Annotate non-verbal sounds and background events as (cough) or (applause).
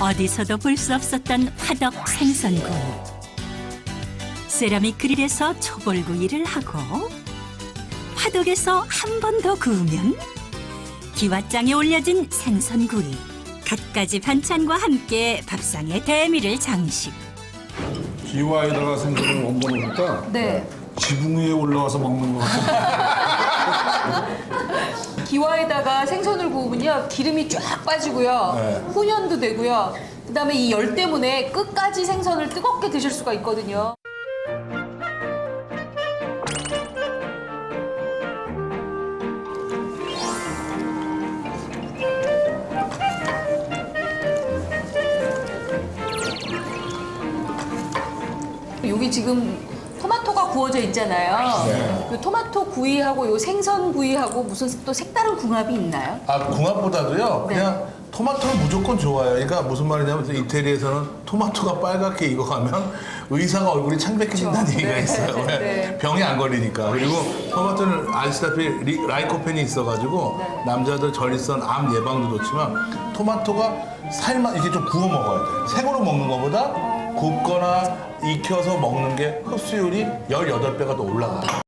어디서도 볼 수 없었던 화덕 생선구이. 세라믹 그릴에서 초벌구이를 하고 화덕에서 한 번 더 구우면 기와장에 올려진 생선구이. 갖가지 반찬과 함께 밥상에 대미를 장식. 기와에다가 생선을 얹어 놓으니까 네. 지붕 위에 올라와서 먹는 것 같아요. (laughs) 기와에다가 생선 을 구우면요 기름이 쫙 빠지고요 네. 훈연도 되고요 그다음에 이 열 때문에 끝까지 생선을 뜨겁게 드실 수가 있거든요. 여기 지금 토마토가 구워져 있잖아요. 네. 그 토마토 구이하고 요 생선 구이하고 무슨 또 색다른 궁합이 있나요? 아 궁합보다도요 네. 그냥 토마토는 무조건 좋아요. 그러니까 무슨 말이냐면 이태리에서는 토마토가 빨갛게 익어가면 (laughs) 의사가 얼굴이 창백해진다는 그렇죠. 얘기가 네. 있어요. 왜? 네. 병이 안 걸리니까. 그리고 토마토는 아시다시피 리- 라이코펜이 있어가지고 네. 남자들 전립선 암 예방도 좋지만 토마토가 살만 이렇게 좀 구워 먹어야 돼. 생으로 먹는 것보다 굽거나 익혀서 먹는 게 흡수율이 18배가 더 올라가요.